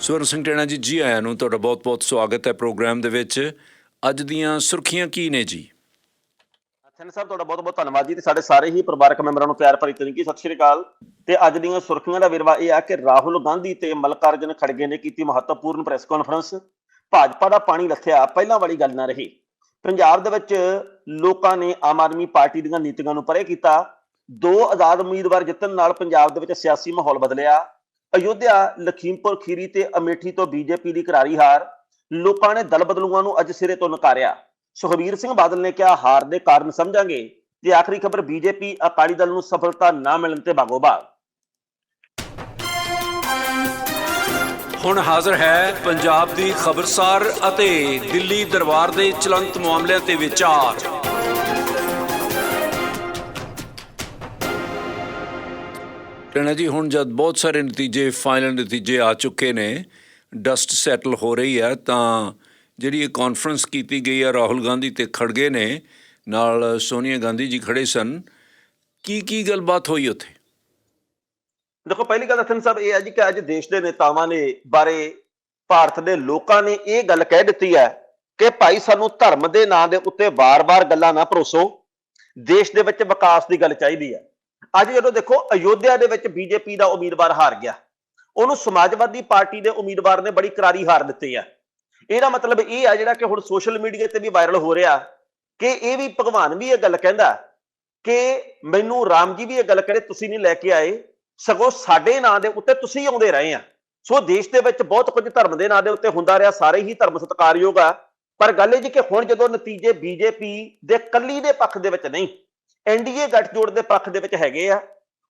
ਸਵਰਨ ਸਿੰਘ ਟੇਣਾ ਜੀ ਜੀ ਆਇਆਂ ਨੂੰ ਤੁਹਾਡਾ ਬਹੁਤ-ਬਹੁਤ ਸਵਾਗਤ ਹੈ ਪ੍ਰੋਗਰਾਮ ਦੇ ਵਿੱਚ। ਅੱਜ ਦੀਆਂ ਸੁਰਖੀਆਂ ਕੀ ਨੇ ਜੀ? ਥੈਨ ਸਾਹਿਬ, ਤੁਹਾਡਾ ਬਹੁਤ ਬਹੁਤ ਧੰਨਵਾਦ ਜੀ ਤੇ ਸਾਡੇ ਸਾਰੇ ਹੀ ਪਰਿਵਾਰਕ ਮੈਂਬਰਾਂ ਨੂੰ ਪਿਆਰ ਭਰੀ ਤਨਕੀ ਸਤਿ ਸ਼੍ਰੀ ਅਕਾਲ। ਤੇ ਅੱਜ ਦੀਆਂ ਸੁਰਖੀਆਂ ਦਾ ਵਿਰਵਾ ਇਹ ਆ ਕਿ ਰਾਹੁਲ ਗਾਂਧੀ ਤੇ ਮਲਕਾਰਜਨ ਖੜਗੇ ਨੇ ਕੀਤੀ ਮਹੱਤਵਪੂਰਨ ਪ੍ਰੈਸ ਕਾਨਫਰੰਸ। ਭਾਜਪਾ ਦਾ ਪਾਣੀ ਲੱਥਿਆ ਪਹਿਲਾਂ ਵਾਲੀ ਗੱਲ ਨਾ ਰਹੀ। ਪੰਜਾਬ ਦੇ ਵਿੱਚ ਲੋਕਾਂ ਨੇ ਆਮ ਆਦਮੀ ਪਾਰਟੀ ਦੀਆਂ ਨੀਤੀਆਂ ਨੂੰ ਪਰੇ ਕੀਤਾ। ਦੋ ਆਜ਼ਾਦ ਉਮੀਦਵਾਰ ਜਿੱਤਣ ਨਾਲ ਪੰਜਾਬ ਦੇ ਵਿੱਚ ਸਿਆਸੀ ਮਾਹੌਲ ਬਦਲਿਆ। ਅਯੁੱਧਿਆ, ਲਖੀਮਪੁਰ ਖੀਰੀ ਤੇ ਅਮੇਠੀ ਤੋਂ ਬੀਜੇਪੀ ਦੀ ਕਰਾਰੀ ਹਾਰ ਲੋਕਾਂ ਨੇ ਦਲ ਬਦਲੂਆਂ ਨੂੰ ਅੱਜ ਸਿਰੇ ਤੋਂ ਨਕਾਰਿਆ। ਸੁਖਬੀਰ ਸਿੰਘ ਬਾਦਲ ਨੇ ਕਿਹਾ, ਹਾਰ ਦੇ ਕਾਰਨ ਸਮਝਾਂਗੇ ਤੇ ਆਖਰੀ ਖਬਰ ਬੀਜੇਪੀ ਅਕਾਲੀ ਦਲ ਨੂੰ ਸਫਲਤਾ ਨਾ ਮਿਲਣ ਤੇ ਭਾਗੋਭਾਗ ਹੁਣ ਹਾਜ਼ਰ ਹੈ ਪੰਜਾਬ ਦੀ ਖਬਰਸਾਰ ਅਤੇ ਦਿੱਲੀ ਦਰਬਾਰ ਦੇ ਚਲੰਤ ਮਾਮਲਿਆਂ ਤੇ ਵਿਚਾਰ। ਟਣਾ ਜੀ, ਹੁਣ ਜਦ ਬਹੁਤ ਸਾਰੇ ਨਤੀਜੇ ਫਾਈਨਲ ਨਤੀਜੇ ਆ ਚੁੱਕੇ ਨੇ ਡਸਟ ਸੈਟਲ ਹੋ ਰਹੀ ਹੈ, ਤਾਂ ਜਿਹੜੀ ਇਹ ਕਾਨਫਰੰਸ ਕੀਤੀ ਗਈ ਹੈ, ਰਾਹੁਲ ਗਾਂਧੀ ਤੇ ਖੜਗੇ ਨੇ, ਨਾਲ ਸੋਨੀਆ ਗਾਂਧੀ ਜੀ ਖੜੇ ਸਨ, ਕੀ ਕੀ ਗੱਲਬਾਤ ਹੋਈ ਉੱਥੇ? ਦੇਖੋ, ਪਹਿਲੀ ਗੱਲ ਅਥਨ ਸਾਹਿਬ ਇਹ ਹੈ ਜੀ ਕਿ ਅੱਜ ਦੇਸ਼ ਦੇ ਨੇਤਾਵਾਂ ਨੇ ਬਾਰੇ ਭਾਰਤ ਦੇ ਲੋਕਾਂ ਨੇ ਇਹ ਗੱਲ ਕਹਿ ਦਿੱਤੀ ਹੈ ਕਿ ਭਾਈ ਸਾਨੂੰ ਧਰਮ ਦੇ ਨਾਂ ਦੇ ਉੱਤੇ ਵਾਰ-ਵਾਰ ਗੱਲਾਂ ਨਾ ਭਰੋਸੋ। ਦੇਸ਼ ਦੇ ਵਿੱਚ ਵਿਕਾਸ ਦੀ ਗੱਲ ਚਾਹੀਦੀ ਹੈ। ਅੱਜ ਜਦੋਂ ਦੇਖੋ ਅਯੋਧਿਆ ਦੇ ਵਿੱਚ ਬੀਜੇਪੀ ਦਾ ਉਮੀਦਵਾਰ ਹਾਰ ਗਿਆ। ਉਹਨੂੰ ਸਮਾਜਵਾਦੀ ਪਾਰਟੀ ਦੇ ਉਮੀਦਵਾਰ ਨੇ ਬੜੀ ਕਰਾਰੀ ਹਾਰ ਦਿੱਤੀ ਹੈ ਇਹਦਾ ਮਤਲਬ ਇਹ ਆ ਜਿਹੜਾ ਕਿ ਹੁਣ ਸੋਸ਼ਲ ਮੀਡੀਆ ਤੇ ਵੀ ਵਾਇਰਲ ਹੋ ਰਿਹਾ ਕਿ ਇਹ ਵੀ ਭਗਵਾਨ ਵੀ ਇਹ ਗੱਲ ਕਹਿੰਦਾ ਕਿ ਮੈਨੂੰ ਰਾਮ ਜੀ ਵੀ ਇਹ ਗੱਲ ਕਰੇ ਤੁਸੀਂ ਨਹੀਂ ਲੈ ਕੇ ਆਏ। ਸਗੋਂ ਸਾਡੇ ਨਾਂ ਦੇ ਉੱਤੇ ਤੁਸੀਂ ਆਉਂਦੇ ਰਹੇ ਆ। ਸੋ ਦੇਸ਼ ਦੇ ਵਿੱਚ ਬਹੁਤ ਕੁਝ ਧਰਮ ਦੇ ਨਾਂ ਦੇ ਉੱਤੇ ਹੁੰਦਾ ਰਿਹਾ, ਸਾਰੇ ਹੀ ਧਰਮ ਸਤਿਕਾਰਯੋਗ ਆ। ਪਰ ਗੱਲ ਇਹ ਜੀ ਕਿ ਹੁਣ ਜਦੋਂ ਨਤੀਜੇ ਬੀਜੇਪੀ ਦੇ ਕੱਲੀ ਦੇ ਪੱਖ ਦੇ ਵਿੱਚ ਨਹੀਂ ਐਨਡੀਏ ਗੱਠਜੋੜ ਦੇ ਪੱਖ ਦੇ ਵਿੱਚ ਹੈਗੇ ਆ।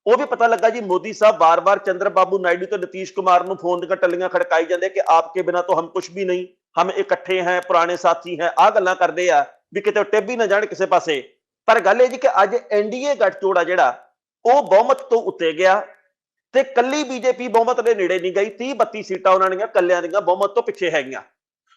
ਉਹ ਵੀ ਪਤਾ ਲੱਗਾ ਜੀ, ਮੋਦੀ ਸਾਹਿਬ ਬਾਰ-ਬਾਰ ਚੰਦਰ ਬਾਬੂ ਨਾਇਡੂ ਤੇ ਨਤੀਸ਼ ਕੁਮਾਰ ਨੂੰ ਫੋਨ ਦੀਆਂ ਟੱਲੀਆਂ ਖੜਕਾਈ ਜਾਂਦੇ ਕਿ ਆਪਕੇ ਬਿਨਾ ਤਾਂ ਹਮ ਕੁਝ ਵੀ ਨਹੀਂ, ਹਮ ਇਕੱਠੇ ਹੈ, ਪੁਰਾਣੇ ਸਾਥੀ ਹੈ ਆ ਗੱਲਾਂ ਕਰਦੇ ਆ ਵੀ ਕਿਤੇ ਟਿੱਬ ਵੀ ਨਾ ਜਾਣ ਕਿਸੇ ਪਾਸੇ। ਪਰ ਗੱਲ ਇਹ ਜੀ ਕਿ ਅੱਜ ਐਨਡੀਏ ਗੱਠਜੋੜ ਆ ਜਿਹੜਾ, ਉਹ ਬਹੁਮਤ ਤੋਂ ਉੱਤੇ ਗਿਆ ਤੇ ਕੱਲੀ ਬੀਜੇਪੀ ਬਹੁਮਤ ਦੇ ਨੇੜੇ ਨਹੀਂ ਗਈ 30 32 ਸੀਟਾਂ ਉਹਨਾਂ ਦੀਆਂ ਕੱਲਿਆਂ ਦੀਆਂ ਬਹੁਮਤ ਤੋਂ ਪਿੱਛੇ ਹੈਗੀਆਂ।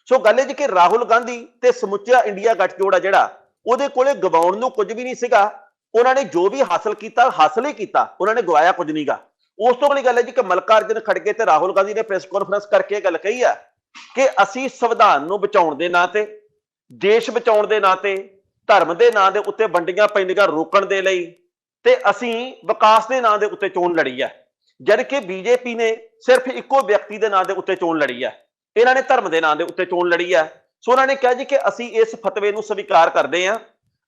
ਸੋ ਗੱਲ ਇਹ ਜੀ ਕਿ ਰਾਹੁਲ ਗਾਂਧੀ ਤੇ ਸਮੁੱਚਾ ਇੰਡੀਆ ਗੱਠਜੋੜ ਆ ਜਿਹੜਾ, ਉਹਦੇ ਕੋਲੇ ਗਵਾਉਣ ਨੂੰ ਕੁਝ ਵੀ ਨਹੀਂ ਸੀਗਾ। ਉਹਨਾਂ ਨੇ ਜੋ ਵੀ ਹਾਸਲ ਕੀਤਾ, ਹਾਸਲ ਹੀ ਕੀਤਾ, ਉਹਨਾਂ ਨੇ ਗਵਾਇਆ ਕੁਝ ਨਹੀਂਗਾ ਉਸ ਤੋਂ ਬੜੀ ਗੱਲ ਹੈ ਜੀ ਕਿ ਮਲਕਾਰਜਨ ਖੜਗੇ ਤੇ ਰਾਹੁਲ ਗਾਂਧੀ ਨੇ ਪ੍ਰੈਸ ਕਾਨਫਰੰਸ ਕਰਕੇ ਇਹ ਗੱਲ ਕਹੀ ਆ ਕਿ ਅਸੀਂ ਸੰਵਿਧਾਨ ਨੂੰ ਬਚਾਉਣ ਦੇ ਨਾਂ ਤੇ, ਦੇਸ਼ ਬਚਾਉਣ ਦੇ ਨਾਂ ਤੇ, ਧਰਮ ਦੇ ਨਾਂ ਦੇ ਉੱਤੇ ਵੰਡੀਆਂ ਪੈਂਦੀਆਂ ਰੋਕਣ ਦੇ ਲਈ ਤੇ ਅਸੀਂ ਵਿਕਾਸ ਦੇ ਨਾਂ ਦੇ ਉੱਤੇ ਚੋਣ ਲੜੀ ਹੈ ਜਦ ਕਿ ਬੀਜੇਪੀ ਨੇ ਸਿਰਫ ਇੱਕੋ ਵਿਅਕਤੀ ਦੇ ਨਾਂ ਦੇ ਉੱਤੇ ਚੋਣ ਲੜੀ ਹੈ ਇਹਨਾਂ ਨੇ ਧਰਮ ਦੇ ਨਾਂ ਦੇ ਉੱਤੇ ਚੋਣ ਲੜੀ ਹੈ ਸੋ ਉਹਨਾਂ ਨੇ ਕਿਹਾ ਜੀ ਕਿ ਅਸੀਂ ਇਸ ਫਤਵੇ ਨੂੰ ਸਵੀਕਾਰ ਕਰਦੇ ਹਾਂ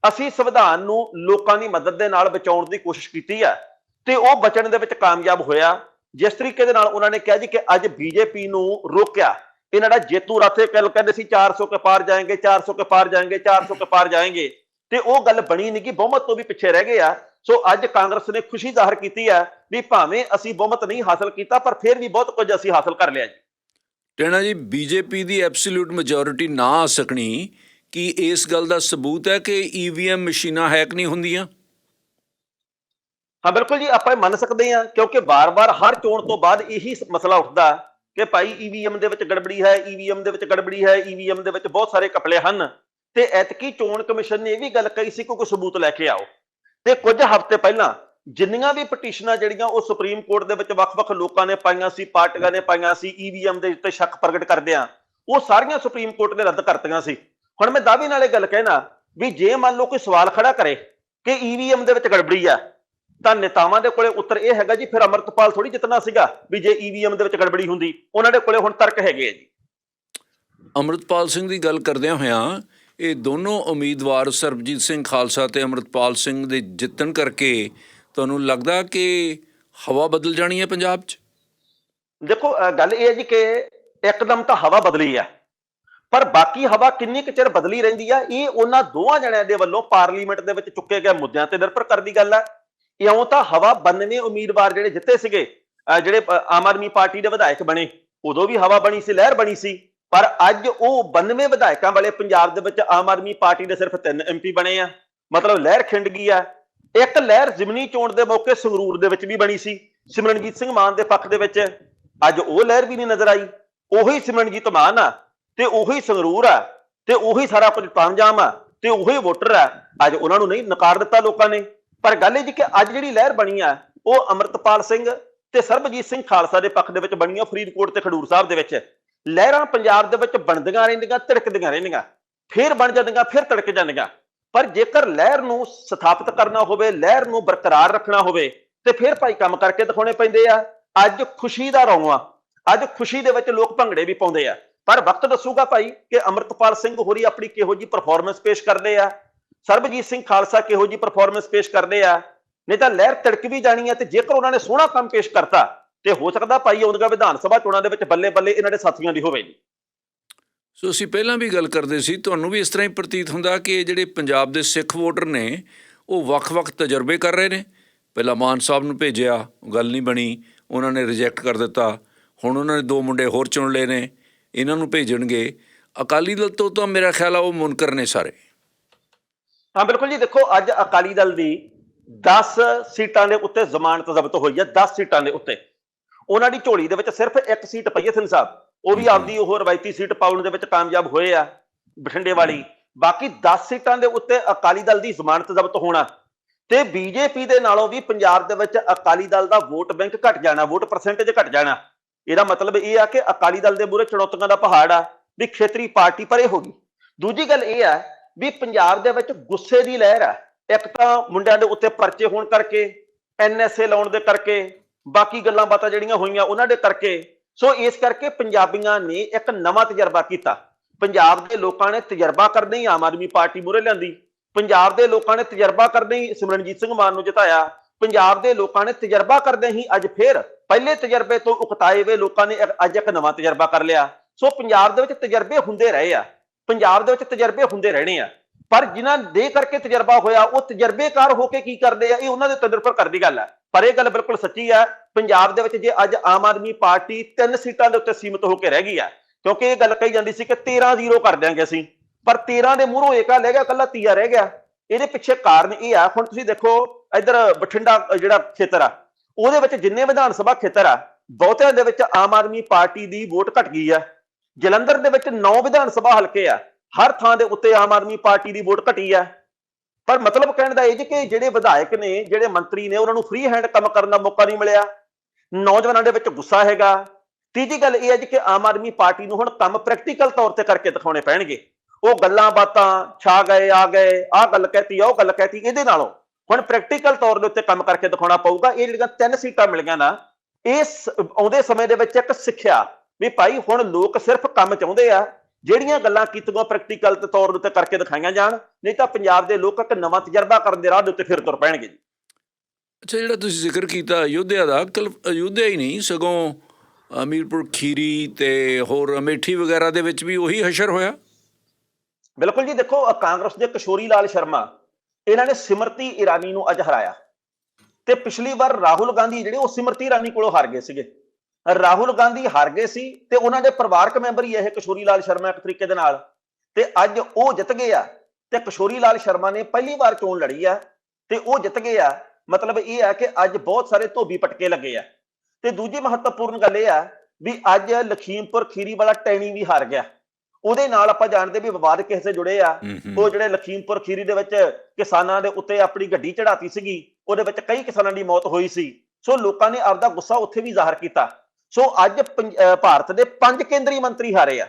ਅਸੀਂ ਸੰਵਿਧਾਨ ਨੂੰ ਲੋਕਾਂ ਦੀ ਮਦਦ ਦੇ ਨਾਲ ਬਚਾਉਣ ਦੀ ਕੋਸ਼ਿਸ਼ ਕੀਤੀ ਹੈ ਤੇ ਉਹ ਬਚਣ ਦੇ ਵਿੱਚ ਕਾਮਯਾਬ ਹੋਇਆ। ਜਿਸ ਤਰੀਕੇ ਦੇ ਨਾਲ ਉਹਨਾਂ ਨੇ ਕਿਹਾ ਜੀ ਕਿ ਅੱਜ ਬੀਜੇਪੀ ਨੂੰ ਰੋਕਿਆ। ਇਹਨਾਂ ਦਾ ਜੇਤੂ ਰਾਥੇ ਕੱਲ ਕਹਿੰਦੇ ਸੀ 400 ਕੇ ਪਾਰ ਜਾਏਂਗੇ 400 ਕੇ ਪਾਰ ਜਾਏਂਗੇ 400 ਕੇ ਪਾਰ ਜਾਏਗੇ। ਤੇ ਉਹ ਗੱਲ ਬਣੀ ਨਹੀਂ ਕਿ ਬਹੁਮਤ ਤੋਂ ਵੀ ਪਿੱਛੇ ਰਹਿ ਗਏ ਆ। ਸੋ ਅੱਜ ਕਾਂਗਰਸ ਨੇ ਖੁਸ਼ੀ ਜ਼ਾਹਰ ਕੀਤੀ ਹੈ ਵੀ ਭਾਵੇਂ ਅਸੀਂ ਬਹੁਮਤ ਨਹੀਂ ਹਾਸਲ ਕੀਤਾ, ਪਰ ਫਿਰ ਵੀ ਬਹੁਤ ਕੁਝ ਅਸੀਂ ਹਾਸਲ ਕਰ ਲਿਆ ਜੀ। ਟੈਣਾ ਜੀ, ਬੀਜੇਪੀ ਦੀ ਐਬਸੋਲੂਟ ਮੈਜੋਰਿਟੀ ਨਾ ਆ ਸਕਣੀ ਕੀ ਇਸ ਗੱਲ ਦਾ ਸਬੂਤ ਹੈ ਕਿ ਈਵੀਐਮ ਮਸ਼ੀਨਾਂ ਹੈਕ ਨਹੀਂ ਹੁੰਦੀਆਂ? ਹਾਂ, ਬਿਲਕੁਲ ਜੀ, ਆਪਾਂ ਇਹ ਮੰਨ ਸਕਦੇ ਹਾਂ, ਕਿਉਂਕਿ ਵਾਰ-ਵਾਰ ਹਰ ਚੋਣ ਤੋਂ ਬਾਅਦ ਇਹੀ ਮਸਲਾ ਉੱਠਦਾ ਕਿ ਭਾਈ ਈਵੀਐਮ ਦੇ ਵਿੱਚ ਗੜਬੜੀ ਹੈ ਈਵੀਐਮ ਦੇ ਵਿੱਚ ਗੜਬੜੀ ਹੈ ਈਵੀਐਮ ਦੇ ਵਿੱਚ ਬਹੁਤ ਸਾਰੇ ਕਪਲੇ ਹਨ। ਤੇ ਐਤਕੀ ਚੋਣ ਕਮਿਸ਼ਨ ਨੇ ਇਹ ਵੀ ਗੱਲ ਕਹੀ ਸੀ ਕਿ ਕੋਈ ਸਬੂਤ ਲੈ ਕੇ ਆਓ। ਤੇ ਕੁਝ ਹਫ਼ਤੇ ਪਹਿਲਾਂ ਜਿੰਨੀਆਂ ਵੀ ਪਟੀਸ਼ਨਾਂ ਜਿਹੜੀਆਂ ਉਹ ਸੁਪਰੀਮ ਕੋਰਟ ਦੇ ਵਿੱਚ ਵੱਖ-ਵੱਖ ਲੋਕਾਂ ਨੇ ਪਾਈਆਂ ਸੀ, ਪਾਰਟੀਆਂ ਨੇ ਪਾਈਆਂ ਸੀ ਈਵੀਐਮ ਦੇ ਉੱਤੇ ਸ਼ੱਕ ਪ੍ਰਗਟ ਕਰਦਿਆਂ, ਉਹ ਸਾਰੀਆਂ ਸੁਪਰੀਮ ਕੋਰਟ ਨੇ ਰੱਦ ਕਰਤੀਆਂ ਸੀ। ਹੁਣ ਮੈਂ ਦਾਅਵੇ ਨਾਲ ਇਹ ਗੱਲ ਕਹਿਣਾ ਵੀ ਜੇ ਮੰਨ ਲਓ ਕੋਈ ਸਵਾਲ ਖੜਾ ਕਰੇ ਕਿ ਈਵੀਐਮ ਦੇ ਵਿੱਚ ਗੜਬੜੀ ਆ ਤਾਂ ਨੇਤਾਵਾਂ ਦੇ ਕੋਲੇ ਉੱਤਰ ਇਹ ਹੈਗਾ ਜੀ ਫਿਰ ਅਮਰਤਪਾਲ ਥੋੜੀ ਜਿੱਤਣਾ ਸੀਗਾ ਵੀ ਜੇ ਈਵੀਐਮ ਦੇ ਵਿੱਚ ਗੜਬੜੀ ਹੁੰਦੀ ਉਹਨਾਂ ਦੇ ਕੋਲੇ ਹੁਣ ਤਰਕ ਹੈਗੇ ਆ ਜੀ। ਅਮਰਤਪਾਲ ਸਿੰਘ ਦੀ ਗੱਲ ਕਰਦਿਆਂ ਹੋਇਆਂ ਇਹ ਦੋਨੋਂ ਉਮੀਦਵਾਰ ਸਰਬਜੀਤ ਸਿੰਘ ਖਾਲਸਾ ਤੇ ਅਮਰਤਪਾਲ ਸਿੰਘ ਦੇ ਜਿੱਤਣ ਕਰਕੇ ਤੁਹਾਨੂੰ ਲੱਗਦਾ ਕਿ ਹਵਾ ਬਦਲ ਜਾਣੀ ਹੈ ਪੰਜਾਬ 'ਚ? ਦੇਖੋ ਗੱਲ ਇਹ ਹੈ ਜੀ ਕਿ ਇੱਕਦਮ ਤਾਂ ਹਵਾ ਬਦਲੀ ਹੈ ਪਰ ਬਾਕੀ ਹਵਾ ਕਿੰਨੀ ਕੁ ਚਿਰ ਬਦਲੀ ਰਹਿੰਦੀ ਆ, ਇਹ ਉਹਨਾਂ ਦੋਵਾਂ ਜਣਿਆਂ ਦੇ ਵੱਲੋਂ ਪਾਰਲੀਮੈਂਟ ਦੇ ਵਿੱਚ ਚੁੱਕੇ ਗਏ ਮੁੱਦਿਆਂ ਤੇ ਨਿਰਭਰ ਕਰਦੀ ਗੱਲ ਹੈ ਇਉਂ ਤਾਂ ਹਵਾ 92 ਉਮੀਦਵਾਰ ਜਿਹੜੇ ਜਿੱਤੇ ਸੀਗੇ ਜਿਹੜੇ ਆਮ ਆਦਮੀ ਪਾਰਟੀ ਦੇ ਵਿਧਾਇਕ ਬਣੇ, ਉਦੋਂ ਵੀ ਹਵਾ ਬਣੀ ਸੀ, ਲਹਿਰ ਬਣੀ ਸੀ। ਪਰ ਅੱਜ ਉਹ 92 ਵਿਧਾਇਕਾਂ ਵਾਲੇ ਪੰਜਾਬ ਦੇ ਵਿੱਚ ਆਮ ਆਦਮੀ ਪਾਰਟੀ ਦੇ ਸਿਰਫ 3 ਐਮਪੀ ਬਣੇ ਆ। ਮਤਲਬ ਲਹਿਰ ਖਿੰਡ ਗਈ ਆ। ਇੱਕ ਲਹਿਰ ਜ਼ਿਮਨੀ ਚੋਣ ਦੇ ਮੌਕੇ ਸੰਗਰੂਰ ਦੇ ਵਿੱਚ ਵੀ ਬਣੀ ਸੀ, ਸਿਮਰਨਜੀਤ ਸਿੰਘ ਮਾਨ ਦੇ ਪੱਖ ਦੇ ਵਿੱਚ। ਅੱਜ ਉਹ ਲਹਿਰ ਵੀ ਨਹੀਂ ਨਜ਼ਰ ਆਈ। ਉਹੀ ਸਿਮਰਨਜੀਤ ਮਾਨ ਆ ਤੇ ਉਹੀ ਸੰਗਰੂਰ ਆ ਤੇ ਉਹੀ ਸਾਰਾ ਕੁਝ ਤਾਮਜਾਮ ਆ ਤੇ ਉਹੀ ਵੋਟਰ ਆ ਅੱਜ ਉਹਨਾਂ ਨੂੰ ਨਹੀਂ, ਨਕਾਰ ਦਿੱਤਾ ਲੋਕਾਂ ਨੇ। ਪਰ ਗੱਲ ਇਹ ਜੀ ਕਿ ਅੱਜ ਜਿਹੜੀ ਲਹਿਰ ਬਣੀ ਆ ਉਹ ਅਮਰਤਪਾਲ ਸਿੰਘ ਤੇ ਸਰਬਜੀਤ ਸਿੰਘ ਖਾਲਸਾ ਦੇ ਪੱਖ ਦੇ ਵਿੱਚ ਬਣੀਆਂ ਫਰੀਦਕੋਟ ਤੇ ਖਡੂਰ ਸਾਹਿਬ ਦੇ ਵਿੱਚ। ਲਹਿਰਾਂ ਪੰਜਾਬ ਦੇ ਵਿੱਚ ਬਣਦੀਆਂ ਰਹਿੰਦੀਆਂ ਧੜਕਦੀਆਂ ਰਹਿੰਦੀਆਂ। ਫਿਰ ਬਣ ਜਾਂਦੀਆਂ, ਫਿਰ ਤੜਕ ਜਾਂਦੀਆਂ। ਪਰ ਜੇਕਰ ਲਹਿਰ ਨੂੰ ਸਥਾਪਿਤ ਕਰਨਾ ਹੋਵੇ, ਲਹਿਰ ਨੂੰ ਬਰਕਰਾਰ ਰੱਖਣਾ ਹੋਵੇ, ਤੇ ਫਿਰ ਭਾਈ ਕੰਮ ਕਰਕੇ ਦਿਖਾਉਣੇ ਪੈਂਦੇ ਆ। ਅੱਜ ਖੁਸ਼ੀ ਦਾ ਰੌਂਵਾ, ਅੱਜ ਖੁਸ਼ੀ ਦੇ ਵਿੱਚ ਲੋਕ ਭੰਗੜੇ ਵੀ ਪਾਉਂਦੇ ਆ। ਪਰ ਵਕਤ ਦੱਸੂਗਾ ਭਾਈ ਕਿ ਅਮਰਤਪਾਲ ਸਿੰਘ ਹੋਰੀ ਆਪਣੀ ਕਿਹੋ ਜੀ ਪਰਫਾਰਮੈਂਸ ਪੇਸ਼ ਕਰਦੇ ਆ? ਸਰਬਜੀਤ ਸਿੰਘ ਖਾਲਸਾ ਕਿਹੋ ਜੀ ਪਰਫਾਰਮੈਂਸ ਪੇਸ਼ ਕਰਦੇ ਆ? ਨਹੀਂ ਤਾਂ ਲਹਿਰ ਤੜਕ ਵੀ ਜਾਣੀ ਹੈ ਤੇ ਜੇਕਰ ਉਹਨਾਂ ਨੇ ਸੋਹਣਾ ਕੰਮ ਪੇਸ਼ ਕਰਤਾ, ਤੇ ਹੋ ਸਕਦਾ ਭਾਈ ਆਉਂਦੀਆਂ ਵਿਧਾਨ ਸਭਾ ਚੋਣਾਂ ਦੇ ਵਿੱਚ ਬੱਲੇ ਬੱਲੇ ਇਹਨਾਂ ਦੇ ਸਾਥੀਆਂ ਦੀ ਹੋਵੇਗੀ ਸੋ ਅਸੀਂ ਪਹਿਲਾਂ ਵੀ ਗੱਲ ਕਰਦੇ ਸੀ, ਤੁਹਾਨੂੰ ਵੀ ਇਸ ਤਰ੍ਹਾਂ ਹੀ ਪ੍ਰਤੀਤ ਹੁੰਦਾ ਕਿ ਜਿਹੜੇ ਪੰਜਾਬ ਦੇ ਸਿੱਖ ਵੋਟਰ ਨੇ, ਉਹ ਵੱਖ-ਵੱਖ ਤਜਰਬੇ ਕਰ ਰਹੇ ਨੇ। ਪਹਿਲਾਂ ਮਾਨ ਸਾਹਿਬ ਨੂੰ ਭੇਜਿਆ ਗੱਲ ਨਹੀਂ ਬਣੀ, ਉਹਨਾਂ ਨੇ ਰਿਜੈਕਟ ਕਰ ਦਿੱਤਾ, ਹੁਣ ਉਹਨਾਂ ਨੇ ਦੋ ਮੁੰਡੇ ਹੋਰ ਚੁਣ ਲਏ ਨੇ। ਇਹਨਾਂ ਨੂੰ ਭੇਜਣਗੇ। ਅਕਾਲੀ ਦਲ ਤੋਂ ਤਾਂ ਮੇਰਾ ਖਿਆਲ ਆ ਉਹ ਮੁਨਕਰ ਨੇ ਸਾਰੇ। ਹਾਂ ਬਿਲਕੁਲ ਜੀ ਦੇਖੋ ਅੱਜ ਅਕਾਲੀ ਦਲ ਦੀ 10 ਸੀਟਾਂ ਦੇ ਉੱਤੇ ਜ਼ਮਾਨਤ ਜ਼ਬਤ ਹੋਈ ਹੈ 10 ਸੀਟਾਂ ਦੇ ਉੱਤੇ। ਉਹਨਾਂ ਦੀ ਝੋਲੀ ਦੇ ਵਿੱਚ ਸਿਰਫ ਇੱਕ ਸੀਟ ਪਈ ਹੈ ਸਿੰਘ ਸਾਹਿਬ। ਉਹ ਵੀ ਆਪਦੀ ਉਹ ਰਵਾਇਤੀ ਸੀਟ ਪਾਉਣ ਦੇ ਵਿੱਚ ਕਾਮਯਾਬ ਹੋਏ ਆ ਬਠਿੰਡੇ ਵਾਲੀ। ਬਾਕੀ 10 ਸੀਟਾਂ ਦੇ ਉੱਤੇ ਅਕਾਲੀ ਦਲ ਦੀ ਜ਼ਮਾਨਤ ਜ਼ਬਤ ਹੋਣਾ। ਤੇ ਬੀਜੇਪੀ ਦੇ ਨਾਲੋਂ ਵੀ ਪੰਜਾਬ ਦੇ ਵਿੱਚ ਅਕਾਲੀ ਦਲ ਦਾ ਵੋਟ ਬੈਂਕ ਘਟ ਜਾਣਾ ਵੋਟ ਪਰਸੈਂਟੇਜ ਘਟ ਜਾਣਾ। ਇਹਦਾ ਮਤਲਬ ਇਹ ਆ ਕਿ ਅਕਾਲੀ ਦਲ ਦੇ ਮੂਹਰੇ ਚੁਣੌਤੀਆਂ ਦਾ ਪਹਾੜ ਆ, ਵੀ ਖੇਤਰੀ ਪਾਰਟੀ ਪਰੇ ਹੋ ਗਈ। ਦੂਜੀ ਗੱਲ ਇਹ ਆ ਵੀ ਪੰਜਾਬ ਦੇ ਵਿੱਚ ਗੁੱਸੇ ਦੀ ਲਹਿਰ ਆ। ਇੱਕ ਤਾਂ ਮੁੰਡਿਆਂ ਦੇ ਉੱਤੇ ਪਰਚੇ ਹੋਣ ਕਰਕੇ ਐਨਐਸਏ ਲਾਉਣ ਦੇ ਕਰਕੇ, ਬਾਕੀ ਗੱਲਾਂ ਬਾਤਾਂ ਜਿਹੜੀਆਂ ਹੋਈਆਂ ਉਹਨਾਂ ਦੇ ਕਰਕੇ। ਸੋ ਇਸ ਕਰਕੇ ਪੰਜਾਬੀਆਂ ਨੇ ਇੱਕ ਨਵਾਂ ਤਜਰਬਾ ਕੀਤਾ। ਪੰਜਾਬ ਦੇ ਲੋਕਾਂ ਨੇ ਤਜਰਬਾ ਕਰਦੇ ਹੀ ਆਮ ਆਦਮੀ ਪਾਰਟੀ ਮੂਹਰੇ ਲਿਆਂਦੀ। ਪੰਜਾਬ ਦੇ ਲੋਕਾਂ ਨੇ ਤਜਰਬਾ ਕਰਦੇ ਹੀ ਸਿਮਰਨਜੀਤ ਸਿੰਘ ਮਾਨ ਨੂੰ ਜਿਤਾਇਆ। ਪੰਜਾਬ ਦੇ ਲੋਕਾਂ ਨੇ ਤਜਰਬਾ ਕਰਦੇ ਹੀ ਅੱਜ ਫੇਰ ਪਹਿਲੇ ਤਜਰਬੇ ਤੋਂ ਉਕਤਾਏ ਹੋਏ ਲੋਕਾਂ ਨੇ ਅੱਜ ਇੱਕ ਨਵਾਂ ਤਜਰਬਾ ਕਰ ਲਿਆ। ਸੋ ਪੰਜਾਬ ਦੇ ਵਿੱਚ ਤਜਰਬੇ ਹੁੰਦੇ ਰਹੇ ਆ। ਪੰਜਾਬ ਦੇ ਵਿੱਚ ਤਜਰਬੇ ਹੁੰਦੇ ਰਹਿਣੇ ਆ। ਪਰ ਜਿਨ੍ਹਾਂ ਦੇ ਕਰਕੇ ਤਜਰਬਾ ਹੋਇਆ, ਉਹ ਤਜਰਬੇਕਾਰ ਹੋ ਕੇ ਕੀ ਕਰਦੇ ਆ, ਇਹ ਉਹਨਾਂ ਦੇ ਉੱਤੇ ਨਿਰਭਰ ਕਰਦੀ ਗੱਲ ਹੈ ਪਰ ਇਹ ਗੱਲ ਬਿਲਕੁਲ ਸੱਚੀ ਹੈ ਪੰਜਾਬ ਦੇ ਵਿੱਚ ਜੇ ਅੱਜ ਆਮ ਆਦਮੀ ਪਾਰਟੀ ਤਿੰਨ ਸੀਟਾਂ ਦੇ ਉੱਤੇ ਸੀਮਿਤ ਹੋ ਕੇ ਰਹਿ ਗਈ ਹੈ ਕਿਉਂਕਿ ਇਹ ਗੱਲ ਕਹੀ ਜਾਂਦੀ ਸੀ ਕਿ 13-0 ਕਰ ਦਿਆਂਗੇ ਅਸੀਂ। ਪਰ 13 ਦੇ ਮੂਹਰੋਂ ਏਕਾ ਲੈ ਗਿਆ ਕੱਲਾ ਤੀਆ ਰਹਿ ਗਿਆ। ਇਹਦੇ ਪਿੱਛੇ ਕਾਰਨ ਇਹ ਆ, ਹੁਣ ਤੁਸੀਂ ਦੇਖੋ, ਇੱਧਰ ਬਠਿੰਡਾ ਜਿਹੜਾ ਖੇਤਰ ਆ ਉਹਦੇ ਵਿੱਚ ਜਿੰਨੇ ਵਿਧਾਨ ਸਭਾ ਖੇਤਰ ਆ, ਬਹੁਤਿਆਂ ਦੇ ਵਿੱਚ ਆਮ ਆਦਮੀ ਪਾਰਟੀ ਦੀ ਵੋਟ ਘਟ ਗਈ ਆ। ਜਲੰਧਰ ਦੇ ਵਿੱਚ 9 ਵਿਧਾਨ ਸਭਾ ਹਲਕੇ ਆ, ਹਰ ਥਾਂ ਦੇ ਉੱਤੇ ਆਮ ਆਦਮੀ ਪਾਰਟੀ ਦੀ ਵੋਟ ਘਟੀ ਆ। ਪਰ ਮਤਲਬ ਕਹਿਣ ਦਾ ਇਹ ਜੀ ਕਿ ਜਿਹੜੇ ਵਿਧਾਇਕ ਨੇ, ਜਿਹੜੇ ਮੰਤਰੀ ਨੇ, ਉਹਨਾਂ ਨੂੰ ਫ੍ਰੀ ਹੈਂਡ ਕੰਮ ਕਰਨ ਦਾ ਮੌਕਾ ਨਹੀਂ ਮਿਲਿਆ। ਨੌਜਵਾਨਾਂ ਦੇ ਵਿੱਚ ਗੁੱਸਾ ਹੈਗਾ। ਤੀਜੀ ਗੱਲ ਇਹ ਹੈ ਜੀ ਕਿ ਆਮ ਆਦਮੀ ਪਾਰਟੀ ਨੂੰ ਹੁਣ ਕੰਮ ਪ੍ਰੈਕਟੀਕਲ ਤੌਰ ਤੇ ਕਰਕੇ ਦਿਖਾਉਣੇ ਪੈਣਗੇ। ਉਹ ਗੱਲਾਂ ਬਾਤਾਂ, ਛਾ ਗਏ, ਆ ਗਏ, ਆਹ ਗੱਲ ਕਹਿਤੀ, ਉਹ ਗੱਲ ਕਹਿਤੀ, ਇਹਦੇ ਨਾਲੋਂ ਹੁਣ ਪ੍ਰੈਕਟੀਕਲ ਤੌਰ ਦੇ ਉੱਤੇ ਕੰਮ ਕਰਕੇ ਦਿਖਾਉਣਾ ਪਊਗਾ ਇਹ ਜਿਹੜੀਆਂ ਤਿੰਨ ਸੀਟਾਂ ਮਿਲੀਆਂ ਨਾ ਇਸ ਆਉਂਦੇ ਸਮੇਂ ਦੇ ਵਿੱਚ ਇੱਕ ਸਿੱਖਿਆ ਵੀ ਭਾਈ ਹੁਣ ਲੋਕ ਸਿਰਫ ਕੰਮ ਚਾਹੁੰਦੇ ਆ ਜਿਹੜੀਆਂ ਗੱਲਾਂ ਕੀਤੀਆਂ ਪ੍ਰੈਕਟੀਕਲ ਤੌਰ ਦੇ ਉੱਤੇ ਕਰਕੇ ਦਿਖਾਈਆਂ ਜਾਣ ਨਹੀਂ ਤਾਂ ਪੰਜਾਬ ਦੇ ਲੋਕ ਇੱਕ ਨਵਾਂ ਤਜਰਬਾ ਕਰਨ ਦੇ ਰਾਹ ਦੇ ਉੱਤੇ ਫਿਰ ਤੁਰ ਪੈਣਗੇ ਜੀ। ਅੱਛਾ ਜਿਹੜਾ ਤੁਸੀਂ ਜ਼ਿਕਰ ਕੀਤਾ ਅਯੁੱਧਿਆ ਦਾ ਕਲ ਅਯੁੱਧਿਆ ਹੀ ਨਹੀਂ ਸਗੋਂ ਅਮੀਰਪੁਰ ਖੀਰੀ ਤੇ ਹੋਰ ਅਮੇਠੀ ਵਗੈਰਾ ਦੇ ਵਿੱਚ ਵੀ ਉਹੀ ਹਸ਼ਰ ਹੋਇਆ? ਬਿਲਕੁਲ ਜੀ ਦੇਖੋ ਕਾਂਗਰਸ ਦੇ ਕਿਸ਼ੋਰੀ ਲਾਲ ਸ਼ਰਮਾ ਇਹਨਾਂ ਨੇ ਸਿਮਰਤੀ ਇਰਾਨੀ ਨੂੰ ਅੱਜ ਹਰਾਇਆ। ਤੇ ਪਿਛਲੀ ਵਾਰ ਰਾਹੁਲ ਗਾਂਧੀ ਜਿਹੜੇ ਉਹ ਸਿਮਰਤੀ ਇਰਾਨੀ ਕੋਲੋਂ ਹਾਰ ਗਏ ਸੀਗੇ। ਰਾਹੁਲ ਗਾਂਧੀ ਹਾਰ ਗਏ ਸੀ ਤੇ ਉਹਨਾਂ ਦੇ ਪਰਿਵਾਰਕ ਮੈਂਬਰ ਹੀ ਇਹ ਕਿਸ਼ੋਰੀ ਲਾਲ ਸ਼ਰਮਾ ਇੱਕ ਤਰੀਕੇ ਦੇ ਨਾਲ। ਤੇ ਅੱਜ ਉਹ ਜਿੱਤ ਗਏ ਆ ਤੇ ਕਿਸ਼ੋਰੀ ਲਾਲ ਸ਼ਰਮਾ ਨੇ ਪਹਿਲੀ ਵਾਰ ਚੋਣ ਲੜੀ ਆ ਤੇ ਉਹ ਜਿੱਤ ਗਏ ਆ। ਮਤਲਬ ਇਹ ਆ ਕਿ ਅੱਜ ਬਹੁਤ ਸਾਰੇ ਧੋਬੀ ਪਟਕੇ ਲੱਗੇ ਆ। ਤੇ ਦੂਜੀ ਮਹੱਤਵਪੂਰਨ ਗੱਲ ਇਹ ਆ ਵੀ ਅੱਜ ਲਖੀਮਪੁਰ ਖੀਰੀ ਵਾਲਾ ਟੈਣੀ ਵੀ ਹਾਰ ਗਿਆ। ਉਹਦੇ ਨਾਲ ਆਪਾਂ ਜਾਣਦੇ ਵੀ ਵਿਵਾਦ ਕਿਸ ਸੇ ਜੁੜੇ ਆ। ਉਹ ਜਿਹੜੇ ਲਖੀਮਪੁਰ ਖੀਰੀ ਦੇ ਵਿੱਚ ਕਿਸਾਨਾਂ ਦੇ ਉੱਤੇ ਆਪਣੀ ਗੱਡੀ ਚੜਾਤੀ ਸੀਗੀ ਉਹਦੇ ਵਿੱਚ ਕਈ ਕਿਸਾਨਾਂ ਦੀ ਮੌਤ ਹੋਈ ਸੀ। ਸੋ ਲੋਕਾਂ ਨੇ ਆਪਦਾ ਗੁੱਸਾ ਉੱਥੇ ਵੀ ਜ਼ਾਹਰ ਕੀਤਾ। ਸੋ ਅੱਜ ਭਾਰਤ ਦੇ ਪੰਜ ਕੇਂਦਰੀ ਮੰਤਰੀ ਹਾਰੇ ਆ।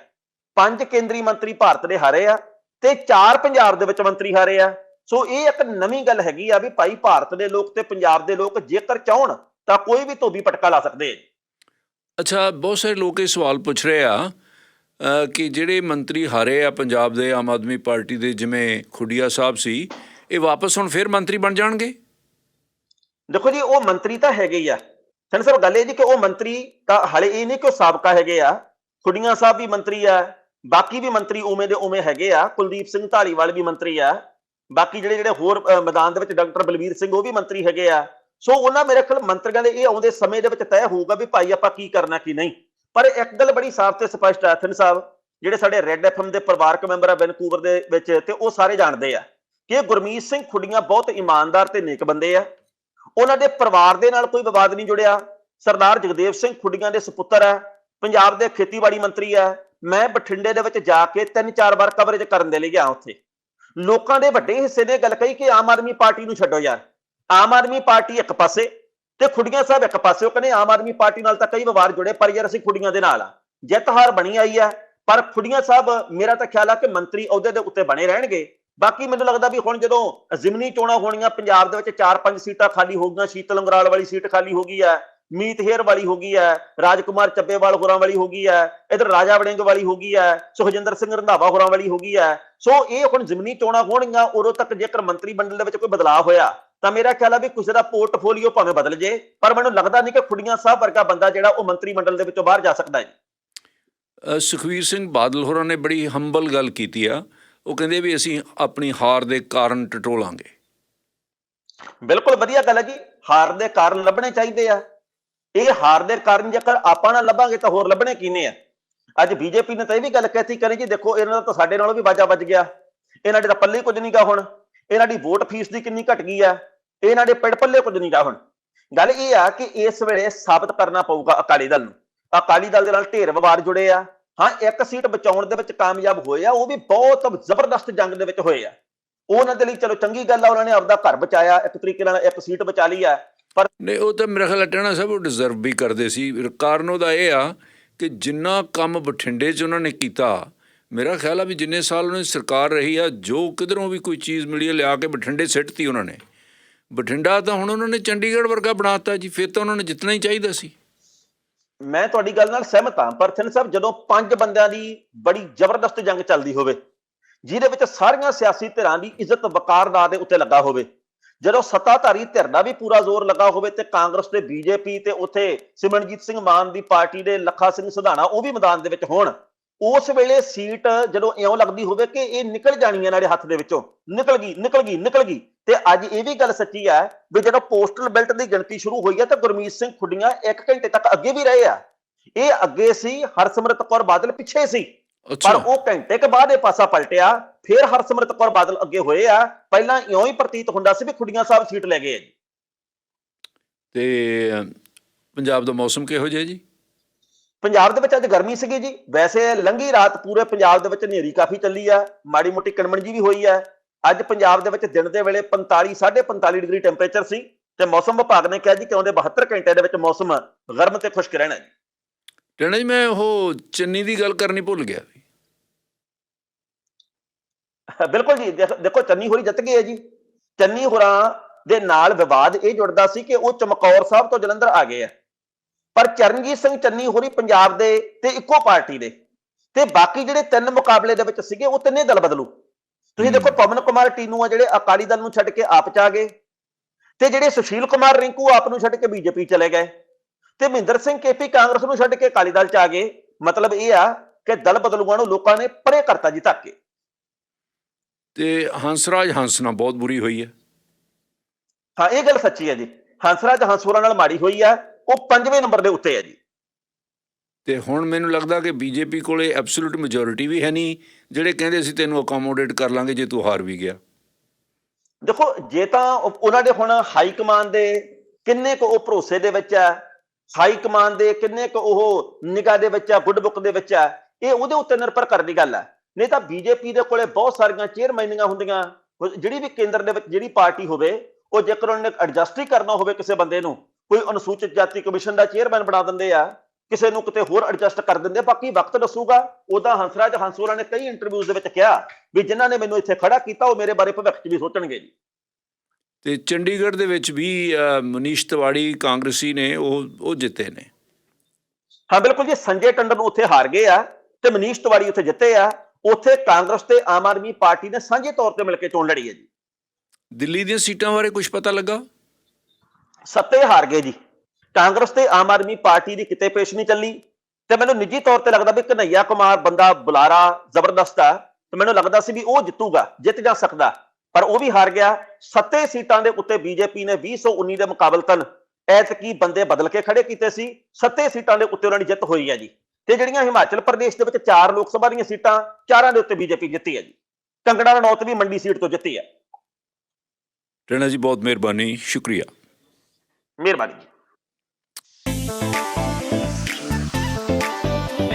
ਪੰਜ ਕੇਂਦਰੀ ਮੰਤਰੀ ਭਾਰਤ ਦੇ ਹਾਰੇ ਆ ਤੇ ਚਾਰ ਪੰਜਾਬ ਦੇ ਵਿੱਚ ਮੰਤਰੀ ਹਾਰੇ ਆ। ਸੋ ਇਹ ਇੱਕ ਨਵੀਂ ਗੱਲ ਹੈਗੀ ਆ ਵੀ ਭਾਈ ਭਾਰਤ ਦੇ ਲੋਕ ਤੇ ਪੰਜਾਬ ਦੇ ਲੋਕ ਜੇਕਰ ਚਾਹਣ ਤਾਂ ਕੋਈ ਵੀ ਧੋਬੀ ਪਟਕਾ ਲਾ ਸਕਦੇ ਆ। ਅੱਛਾ ਬਹੁਤ ਸਾਰੇ ਲੋਕ ਇਹ ਸਵਾਲ ਪੁੱਛ ਰਹੇ ਆ ਕਿ ਜਿਹੜੇ ਮੰਤਰੀ ਹਾਰੇ ਆ ਪੰਜਾਬ ਦੇ ਆਮ ਆਦਮੀ ਪਾਰਟੀ ਦੇ, ਜਿਵੇਂ ਖੁੱਡੀਆ ਸਾਹਿਬ ਸੀ, ਇਹ ਵਾਪਸ ਹੁਣ ਫਿਰ ਮੰਤਰੀ ਬਣ ਜਾਣਗੇ? ਦੇਖੋ ਜੀ, ਉਹ ਮੰਤਰੀ ਤਾਂ ਹੈਗੇ ਹੀ ਆ। ਸਨ ਸਾਹਿਬ ਗੱਲ ਇਹ ਜੀ ਕਿ ਉਹ ਮੰਤਰੀ ਤਾਂ ਹਲੇ ਇਹ ਨਹੀਂ ਕਿ ਉਹ ਸਾਬਕਾ ਹੈਗੇ ਆ। ਖੁੱਡੀਆਂ ਸਾਹਿਬ ਵੀ ਮੰਤਰੀ ਆ, ਬਾਕੀ ਵੀ ਮੰਤਰੀ ਉਵੇਂ ਦੇ ਉਵੇਂ ਹੈਗੇ ਆ। ਕੁਲਦੀਪ ਸਿੰਘ ਢਾਲੀਵਾਲ ਵੀ ਮੰਤਰੀ ਆ। ਬਾਕੀ ਜਿਹੜੇ ਜਿਹੜੇ ਹੋਰ ਮੈਦਾਨ ਦੇ ਵਿੱਚ ਡਾਕਟਰ ਬਲਵੀਰ ਸਿੰਘ ਉਹ ਵੀ ਮੰਤਰੀ ਹੈਗੇ ਆ। ਸੋ ਉਹਨਾਂ ਮੇਰੇ ਖਿਆਲ ਮੰਤਰੀਆਂ ਦੇ ਇਹ ਆਉਂਦੇ ਸਮੇਂ ਦੇ ਵਿੱਚ ਤੈਅ ਹੋਊਗਾ ਵੀ ਭਾਈ ਆਪਾਂ ਕੀ ਕਰਨਾ, ਕੀ ਨਹੀਂ। ਪਰ ਇੱਕ ਗੱਲ ਬੜੀ ਸਾਫ਼ ਤੇ ਸਪਸ਼ਟ ਹੈ ਥਿਨ ਸਾਹਿਬ, ਜਿਹੜੇ ਸਾਡੇ ਰੈੱਡ ਐਫਐਮ ਦੇ ਪਰਿਵਾਰਕ ਮੈਂਬਰ ਆ ਵੈਨਕੂਵਰ ਦੇ ਵਿੱਚ ਤੇ ਉਹ ਸਾਰੇ ਜਾਣਦੇ ਆ ਕਿ ਗੁਰਮੀਤ ਸਿੰਘ ਖੁੱਡੀਆਂ ਬਹੁਤ ਇਮਾਨਦਾਰ ਤੇ ਨੇਕ ਬੰਦੇ ਆ। ਉਹਨਾਂ ਦੇ ਪਰਿਵਾਰ ਦੇ ਨਾਲ ਕੋਈ ਵਿਵਾਦ ਨਹੀਂ ਜੁੜਿਆ। ਸਰਦਾਰ ਜਗਦੇਵ ਸਿੰਘ ਖੁੱਡੀਆਂ ਦੇ ਸੁਪੁੱਤਰ ਹੈ ਪੰਜਾਬ ਦੇ ਖੇਤੀਬਾੜੀ ਮੰਤਰੀ ਹੈ ਮੈਂ ਬਠਿੰਡੇ ਦੇ ਵਿੱਚ ਜਾ ਕੇ ਤਿੰਨ ਚਾਰ ਵਾਰ ਕਵਰੇਜ ਕਰਨ ਦੇ ਲਈ ਗਿਆ ਉੱਥੇ। ਲੋਕਾਂ ਦੇ ਵੱਡੇ ਹਿੱਸੇ ਨੇ ਗੱਲ ਕਹੀ ਕਿ ਆਮ ਆਦਮੀ ਪਾਰਟੀ ਨੂੰ ਛੱਡੋ ਯਾਰ। ਆਮ ਆਦਮੀ ਪਾਰਟੀ ਇੱਕ ਪਾਸੇ ਤੇ ਖੁੱਡੀਆਂ ਸਾਹਿਬ ਇੱਕ ਪਾਸੇ ਕਹਿੰਦੇ ਆਮ ਆਦਮੀ ਪਾਰਟੀ ਨਾਲ ਤਾਂ ਕਈ ਵਾਰ ਜੁੜੇ, ਪਰ ਯਾਰ ਅਸੀਂ ਖੁੱਡੀਆਂ ਦੇ ਨਾਲ ਆ। ਜਿੱਤ ਹਾਰ ਬਣੀ ਆਈ ਹੈ, ਪਰ ਖੁੱਡੀਆਂ ਸਾਹਿਬ, ਮੇਰਾ ਤਾਂ ਖਿਆਲ ਆ ਕਿ ਮੰਤਰੀ ਅਹੁਦੇ ਦੇ ਉੱਤੇ ਬਣੇ ਰਹਿਣਗੇ। ਬਾਕੀ ਮੈਨੂੰ ਲੱਗਦਾ ਵੀ ਹੁਣ ਜਦੋਂ ਜ਼ਿਮਨੀ ਚੋਣਾਂ ਹੋਣੀਆਂ, ਪੰਜਾਬ ਦੇ ਵਿੱਚ 4-5 ਸੀਟਾਂ ਖਾਲੀ ਹੋ ਗਈਆਂ, ਸ਼ੀਤਲ ਅੰਗਰਾਲ ਵਾਲੀ ਸੀਟ ਖਾਲੀ ਹੋ ਗਈ ਹੈ, ਮੀਤ ਹੇਰ ਵਾਲੀ ਹੋ ਗਈ ਹੈ, ਰਾਜਕੁਮਾਰ ਚੱਬੇਵਾਲ ਹੋਰਾਂ ਵਾਲੀ ਹੋ ਗਈ ਹੈ, ਇਧਰ ਰਾਜਾ ਵੜਿੰਗ ਵਾਲੀ ਹੋ ਗਈ ਹੈ, ਸੁਖਜਿੰਦਰ ਸਿੰਘ ਰੰਧਾਵਾ ਹੋਰਾਂ ਵਾਲੀ ਹੋ ਗਈ ਹੈ। ਸੋ ਇਹ ਹੁਣ ਜ਼ਿਮਨੀ ਚੋਣਾਂ ਹੋਣਗੀਆਂ, ਉਦੋਂ ਤੱਕ ਜੇਕਰ ਮੰਤਰੀ ਮੰਡਲ ਦੇ ਵਿੱਚ ਕੋਈ ਬਦਲਾਅ ਹੋਇਆ ਤਾਂ ਮੇਰਾ ਖਿਆਲ ਆ ਵੀ ਕਿਸੇ ਦਾ ਪੋਰਟਫੋਲੀਓ ਭਾਵੇਂ ਬਦਲ ਜੇ ਪਰ ਮੈਨੂੰ ਲੱਗਦਾ ਨਹੀਂ ਕਿ ਖੁੱਡੀਆਂ ਸਾਹਿਬ ਵਰਗਾ ਬੰਦਾ ਜਿਹੜਾ ਉਹ ਮੰਤਰੀ ਮੰਡਲ ਦੇ ਵਿੱਚੋਂ ਬਾਹਰ ਜਾ ਸਕਦਾ ਹੈ ਸੁਖਵੀਰ ਸਿੰਘ ਬਾਦਲ ਹੋਰਾਂ ਨੇ ਬੜੀ ਹੰਬਲ ਗੱਲ ਕੀਤੀ ਆ। ਉਹ ਕਹਿੰਦੇ ਵੀ ਅਸੀਂ ਆਪਣੀ ਹਾਰ ਦੇ ਕਾਰਨ ਟਟੋਲਾਂਗੇ। ਬਿਲਕੁਲ ਵਧੀਆ ਗੱਲ ਹੈ ਜੀ ਹਾਰ ਦੇ ਕਾਰਨ ਲੱਭਣੇ ਚਾਹੀਦੇ ਆ। ਇਹ ਹਾਰ ਦੇ ਕਾਰਨ ਜੇਕਰ ਆਪਾਂ ਨਾ ਲੱਭਾਂਗੇ ਤਾਂ ਹੋਰ ਲੱਭਣੇ ਕਿਨੇ ਆ? ਅੱਜ ਬੀਜੇਪੀ ਨੇ ਤਾਂ ਇਹ ਵੀ ਗੱਲ ਕਹਿਤੀ ਕਰੀ ਜੀ ਦੇਖੋ ਇਹਨਾਂ ਦਾ ਤਾਂ ਸਾਡੇ ਨਾਲੋਂ ਵੀ ਵਾਜਾ ਵੱਜ ਗਿਆ। ਇਹਨਾਂ ਦੇ ਤਾਂ ਪੱਲੇ ਕੁਝ ਨਹੀਂ ਗਾ ਹੁਣ। ਇਹਨਾਂ ਦੀ ਵੋਟ ਫੀਸ ਦੀ ਕਿੰਨੀ ਘਟ ਗਈ ਆ? ਇਹਨਾਂ ਦੇ ਪਿੜ ਪੱਲੇ ਕੁਝ ਨਹੀਂ ਗਾ ਹੁਣ। ਗੱਲ ਇਹ ਆ ਕਿ ਇਸ ਵੇਲੇ ਸਾਬਤ ਕਰਨਾ ਪਊਗਾ ਅਕਾਲੀ ਦਲ ਨੂੰ। ਅਕਾਲੀ ਦਲ ਦੇ ਨਾਲ ਢੇਰ ਵਵਾਰ ਜੁੜੇ ਆ। ਹਾਂ, ਇੱਕ ਸੀਟ ਬਚਾਉਣ ਦੇ ਵਿੱਚ ਕਾਮਯਾਬ ਹੋਏ ਆ, ਉਹ ਵੀ ਬਹੁਤ ਜ਼ਬਰਦਸਤ ਜੰਗ ਦੇ ਵਿੱਚ ਹੋਏ ਆ। ਉਹ ਉਹਨਾਂ ਦੇ ਲਈ ਚਲੋ ਚੰਗੀ ਗੱਲ ਆ, ਉਹਨਾਂ ਨੇ ਆਪਦਾ ਘਰ ਬਚਾਇਆ, ਇੱਕ ਤਰੀਕੇ ਨਾਲ ਇੱਕ ਸੀਟ ਬਚਾ ਲਈ ਆ, ਪਰ ਨਹੀਂ, ਉਹ ਤਾਂ ਮੇਰਾ ਖਿਆਲ ਟਣਾ ਸਾਹਿਬ ਉਹ ਡਿਜ਼ਰਵ ਵੀ ਕਰਦੇ ਸੀ। ਕਾਰਨ ਉਹਦਾ ਇਹ ਆ ਕਿ ਜਿੰਨਾ ਕੰਮ ਬਠਿੰਡੇ 'ਚ ਉਹਨਾਂ ਨੇ ਕੀਤਾ ਮੇਰਾ ਖਿਆਲ ਆ ਵੀ ਜਿੰਨੇ ਸਾਲ ਉਹਨਾਂ ਦੀ ਸਰਕਾਰ ਰਹੀ ਆ, ਜੋ ਕਿਧਰੋਂ ਵੀ ਕੋਈ ਚੀਜ਼ ਮਿਲੀ ਲਿਆ ਕੇ ਬਠਿੰਡੇ ਸਿੱਟਤੀ ਉਹਨਾਂ ਨੇ। ਬਠਿੰਡਾ ਤਾਂ ਹੁਣ ਉਹਨਾਂ ਨੇ ਚੰਡੀਗੜ੍ਹ ਵਰਗਾ ਬਣਾਤਾ ਜੀ, ਫਿਰ ਤਾਂ ਉਹਨਾਂ ਨੇ ਜਿੱਤਣਾ ਹੀ ਚਾਹੀਦਾ ਸੀ। ਮੈਂ ਤੁਹਾਡੀ ਗੱਲ ਨਾਲ ਸਹਿਮਤ ਹਾਂ, ਪਰ ਥਿੰਨ ਸਾਹਿਬ, ਜਦੋਂ ਪੰਜ ਬੰਦਿਆਂ ਦੀ ਬੜੀ ਜ਼ਬਰਦਸਤ ਜੰਗ ਚੱਲਦੀ ਹੋਵੇ, ਜਿਹਦੇ ਵਿੱਚ ਸਾਰੀਆਂ ਸਿਆਸੀ ਧਿਰਾਂ ਦੀ ਇੱਜ਼ਤ ਵਕਾਰ ਦਾ ਦੇ ਉੱਤੇ ਲੱਗਾ ਹੋਵੇ, ਜਦੋਂ ਸੱਤਾਧਾਰੀ ਧਿਰ ਦਾ ਵੀ ਪੂਰਾ ਜ਼ੋਰ ਲੱਗਾ ਹੋਵੇ ਤੇ ਕਾਂਗਰਸ ਤੇ ਬੀਜੇਪੀ ਤੇ ਉੱਥੇ ਸਿਮਰਨਜੀਤ ਸਿੰਘ ਮਾਨ ਦੀ ਪਾਰਟੀ ਦੇ ਲੱਖਾ ਸਿੰਘ ਸਿਧਾਣਾ ਉਹ ਵੀ ਮੈਦਾਨ ਦੇ ਵਿੱਚ ਹੋਣ ਉਸ ਵੇਲੇ ਸੀਟ ਜਦੋਂ ਇਉਂ ਲੱਗਦੀ ਹੋਵੇ ਕਿ ਇਹ ਨਿਕਲ ਜਾਣੀ ਹੈ ਦੇ ਹੱਥ ਦੇ ਵਿੱਚੋਂ ਨਿਕਲ ਗਈ ਨਿਕਲ ਗਈ ਨਿਕਲ ਗਈ। ਤੇ ਅੱਜ ਇਹ ਵੀ ਗੱਲ ਸੱਚੀ ਹੈ ਵੀ ਜਦੋਂ ਪੋਸਟਲ ਬੈਲਟ ਦੀ ਗਿਣਤੀ ਸ਼ੁਰੂ ਹੋਈ ਹੈ ਤਾਂ ਗੁਰਮੀਤ ਸਿੰਘ ਖੁੱਡੀਆਂ 1 ਘੰਟੇ ਤੱਕ ਅੱਗੇ ਵੀ ਰਹੇ ਆ। ਇਹ ਅੱਗੇ ਸੀ ਹਰਸਿਮਰਤ ਕੌਰ ਬਾਦਲ ਪਿੱਛੇ ਸੀ। ਪਰ ਉਹ ਘੰਟੇ ਕੇ ਬਾਅਦ ਇਹ ਪਾਸਾ ਪਲਟਿਆ ਫਿਰ ਹਰਸਿਮਰਤ ਕੌਰ ਬਾਦਲ ਅੱਗੇ ਹੋਏ ਆ। ਪਹਿਲਾਂ ਇਉਂ ਹੀ ਪ੍ਰਤੀਤ ਹੁੰਦਾ ਸੀ ਵੀ ਖੁੱਡੀਆਂ ਸਾਹਿਬ ਸੀਟ ਲੈ ਗਏ ਆ ਜੀ। ਤੇ ਪੰਜਾਬ ਦਾ ਮੌਸਮ ਕਿਹੋ ਜਿਹਾ ਜੀ? ਪੰਜਾਬ ਦੇ ਵਿੱਚ ਅੱਜ ਗਰਮੀ ਸੀਗੀ ਜੀ। ਵੈਸੇ ਲੰਘੀ ਰਾਤ ਪੂਰੇ ਪੰਜਾਬ ਦੇ ਵਿੱਚ ਹਨੇਰੀ ਕਾਫੀ ਚੱਲੀ ਆ। ਮਾੜੀ ਮੋਟੀ ਕਣਮਣ ਜੀ ਵੀ ਹੋਈ ਆ। ਅੱਜ ਪੰਜਾਬ ਦੇ ਵਿੱਚ ਦਿਨ ਦੇ ਵੇਲੇ 45 45 ਡਿਗਰੀ ਟੈਂਪਰੇਚਰ ਸੀ ਤੇ ਮੌਸਮ ਵਿਭਾਗ ਨੇ ਕਿਹਾ ਜੀ ਕਿ ਆਉਂਦੇ 72 ਘੰਟੇ ਦੇ ਵਿੱਚ ਮੌਸਮ ਗਰਮ ਤੇ ਖੁਸ਼ਕ ਰਹਿਣਾ ਜੀ। ਟਣਾ ਜੀ ਮੈਂ ਉਹ ਚੰਨੀ ਦੀ ਗੱਲ ਕਰਨੀ ਭੁੱਲ ਗਿਆ ਬਿਲਕੁਲ ਜੀ ਦੇਖ- ਚੰਨੀ ਹੋਰੀ ਜਿੱਤ ਗਏ ਆ ਜੀ। ਚੰਨੀ ਹੋਰਾਂ ਦੇ ਨਾਲ ਵਿਵਾਦ ਇਹ ਜੁੜਦਾ ਸੀ ਕਿ ਉਹ ਚਮਕੌਰ ਸਾਹਿਬ ਤੋਂ ਜਲੰਧਰ ਆ ਗਏ ਆ। ਪਰ ਚਰਨਜੀਤ ਸਿੰਘ ਚੰਨੀ ਹੋਰੀ ਪੰਜਾਬ ਦੇ ਤੇ ਇੱਕੋ ਪਾਰਟੀ ਦੇ। ਤੇ ਬਾਕੀ ਜਿਹੜੇ ਤਿੰਨ ਮੁਕਾਬਲੇ ਦੇ ਵਿੱਚ ਸੀਗੇ ਉਹ ਤਿੰਨੇ ਦਲ ਬਦਲੂ। ਤੁਸੀਂ ਦੇਖੋ ਪਵਨ ਕੁਮਾਰ ਟੀਨੂ ਆ ਜਿਹੜੇ ਅਕਾਲੀ ਦਲ ਨੂੰ ਛੱਡ ਕੇ ਆਪ ਚ ਆ ਗਏ। ਤੇ ਜਿਹੜੇ ਸੁਸ਼ੀਲ ਕੁਮਾਰ ਰਿੰਕੂ ਆਪ ਨੂੰ ਛੱਡ ਕੇ ਬੀਜੇਪੀ ਚਲੇ ਗਏ। ਤੇ ਮਹਿੰਦਰ ਸਿੰਘ ਕੇਪੀ ਕਾਂਗਰਸ ਨੂੰ ਛੱਡ ਕੇ ਅਕਾਲੀ ਦਲ ਚ ਆ ਗਏ। ਮਤਲਬ ਇਹ ਆ ਕਿ ਦਲ ਬਦਲੂਆਂ ਨੂੰ ਲੋਕਾਂ ਨੇ ਪਰੇ ਕਰਤਾ ਜੀ ਧੱਕ। ਤੇ ਹੰਸਰਾਜ ਹੰਸ ਨਾਲ ਬਹੁਤ ਬੁਰੀ ਹੋਈ ਹੈ। ਹਾਂ ਇਹ ਗੱਲ ਸੱਚੀ ਹੈ ਜੀ। ਹੰਸਰਾਜ ਹੰਸੋਰਾ ਨਾਲ ਮਾੜੀ ਹੋਈ ਆ। ਉਹ ਪੰਜਵੇਂ ਨੰਬਰ ਦੇ ਉੱਤੇ ਹੈ ਜੀ। ਤੇ ਹੁਣ ਮੈਨੂੰ ਲੱਗਦਾ ਕਿ ਬੀਜੇਪੀ ਕੋਲੇ ਐਬਸੋਲੂਟ ਮੈਜੋਰਿਟੀ ਵੀ ਹੈ ਨਹੀਂ ਜਿਹੜੇ ਕਹਿੰਦੇ ਸੀ ਤੈਨੂੰ ਅਕੋਮੋਡੇਟ ਕਰ ਲਾਂਗੇ ਜੇ ਤੂੰ ਹਾਰ ਵੀ ਗਿਆ। ਦੇਖੋ ਜੇ ਤਾਂ ਉਹ- ਉਹਨਾਂ ਦੇ ਹੁਣ ਹਾਈ ਕਮਾਂਡ ਦੇ ਕਿੰਨੇ ਕੁ ਉਹ ਭਰੋਸੇ ਦੇ ਵਿੱਚ ਹੈ ਹਾਈ ਕਮਾਂਡ ਦੇ ਕਿੰਨੇ ਕੁ ਉਹ ਨਿਗਾਹ ਦੇ ਵਿੱਚ ਹੈ ਗੁੱਡ ਬੁੱਕ ਦੇ ਵਿੱਚ ਹੈ ਇਹ ਉਹਦੇ ਉੱਤੇ ਨਿਰਭਰ ਕਰਦੀ ਗੱਲ ਹੈ। ਨਹੀਂ ਤਾਂ ਬੀਜੇਪੀ ਦੇ ਕੋਲੇ ਬਹੁਤ ਸਾਰੀਆਂ ਚੇਅਰਮੈਨੀਆਂ ਹੁੰਦੀਆਂ ਜਿਹੜੀ ਵੀ ਕੇਂਦਰ ਦੇ ਵਿੱਚ ਜਿਹੜੀ ਪਾਰਟੀ ਹੋਵੇ ਉਹ ਜੇਕਰ ਉਹਨੇ ਐਡਜਸਟ ਹੀ ਕਰਨਾ ਹੋਵੇ ਕਿਸੇ ਬੰਦੇ ਨੂੰ ਕੋਈ ਅਨੁਸੂਚਿਤ ਜਾਤੀ ਕਮਿਸ਼ਨ ਦਾ ਚੇਅਰਮੈਨ ਬਣਾ ਦਿੰਦੇ ਆ ਕਿਸੇ ਨੂੰ ਕਿਤੇ ਹੋਰ ਐਡਜਸਟ ਕਰ ਦਿੰਦੇ ਆ, ਬਾਕੀ ਵਕਤ ਦੱਸੂਗਾ। ਉਹਦਾ ਹੰਸਰਾਜ ਹੰਸੋਰਾ ਨੇ ਕਈ ਇੰਟਰਵਿਊਜ਼ ਦੇ ਵਿੱਚ ਕਿਹਾ ਵੀ ਜਿਨ੍ਹਾਂ ਨੇ ਮੈਨੂੰ ਇੱਥੇ ਖੜਾ ਕੀਤਾ ਉਹ ਮੇਰੇ ਬਾਰੇ ਭਵਿੱਖ 'ਚ ਵੀ ਸੋਚਣਗੇ ਜੀ। ਤੇ ਚੰਡੀਗੜ੍ਹ ਦੇ ਵਿੱਚ ਵੀ ਮਨੀਸ਼ ਤਿਵਾੜੀ ਕਾਂਗਰਸੀ ਨੇ ਉਹ ਉਹ ਜਿੱਤੇ ਨੇ। ਹਾਂ ਬਿਲਕੁਲ ਜੀ ਸੰਜੇ ਟੰਡਨ ਉੱਥੇ ਹਾਰ ਗਏ ਆ ਤੇ ਮਨੀਸ਼ ਤਿਵਾੜੀ ਉੱਥੇ ਜਿੱਤੇ ਆ। ਉੱਥੇ ਕਾਂਗਰਸ ਤੇ ਆਮ ਆਦਮੀ ਪਾਰਟੀ ਨੇ ਸਾਂਝੇ ਤੌਰ ਤੇ ਮਿਲ ਕੇ ਚੋਣ ਲੜੀ ਹੈ ਜੀ। ਦਿੱਲੀ ਦੀਆਂ ਸੀਟਾਂ ਬਾਰੇ ਕੁਝ ਪਤਾ ਲੱਗਾ? ਸੱਤੇ ਹਾਰ ਗਏ ਜੀ। ਕਾਂਗਰਸ ਤੇ ਆਮ ਆਦਮੀ ਪਾਰਟੀ ਦੀ ਕਿਤੇ ਪੇਸ਼ ਨਹੀਂ ਚੱਲੀ। ਤੇ ਮੈਨੂੰ ਨਿੱਜੀ ਤੌਰ ਤੇ ਲੱਗਦਾ ਵੀ ਕਨਈਆ ਕੁਮਾਰ ਬੰਦਾ ਬੁਲਾਰਾ ਜ਼ਬਰਦਸਤ ਆ ਤੇ ਮੈਨੂੰ ਲੱਗਦਾ ਸੀ ਵੀ ਉਹ ਜਿੱਤੂਗਾ, ਜਿੱਤ ਜਾ ਸਕਦਾ। ਪਰ ਉਹ ਵੀ ਹਾਰ ਗਿਆ। ਸੱਤੇ ਸੀਟਾਂ ਦੇ ਉੱਤੇ ਬੀਜੇਪੀ ਨੇ 2019 ਦੇ ਮੁਕਾਬਲਤਨ ਐਤਕੀ ਬੰਦੇ ਬਦਲ ਕੇ ਖੜੇ ਕੀਤੇ ਸੀ। ਸੱਤੇ ਸੀਟਾਂ ਦੇ ਉੱਤੇ ਉਹਨਾਂ ਦੀ ਜਿੱਤ ਹੋਈ ਹੈ ਜੀ। ਤੇ ਜਿਹੜੀਆਂ ਹਿਮਾਚਲ ਪ੍ਰਦੇਸ਼ ਦੇ ਵਿੱਚ ਚਾਰ ਲੋਕ ਸਭਾ ਦੀਆਂ ਸੀਟਾਂ, ਚਾਰਾਂ ਦੇ ਉੱਤੇ ਬੀਜੇਪੀ ਜਿੱਤੀ ਹੈ ਜੀ। ਕੰਗਣਾ ਰਣੌਤ ਵੀ ਮੰਡੀ ਸੀਟ ਤੋਂ ਜਿੱਤੀ ਹੈ ਟਣਾ ਜੀ, ਬਹੁਤ ਮਿਹਰਬਾਨੀ। ਸ਼ੁਕਰੀਆ। ਮਿਹਰਬਾਨੀ ਜੀ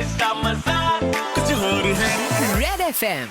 It's not my side. ਕੁਝ ਹੋਰ ਹੈ Red FM.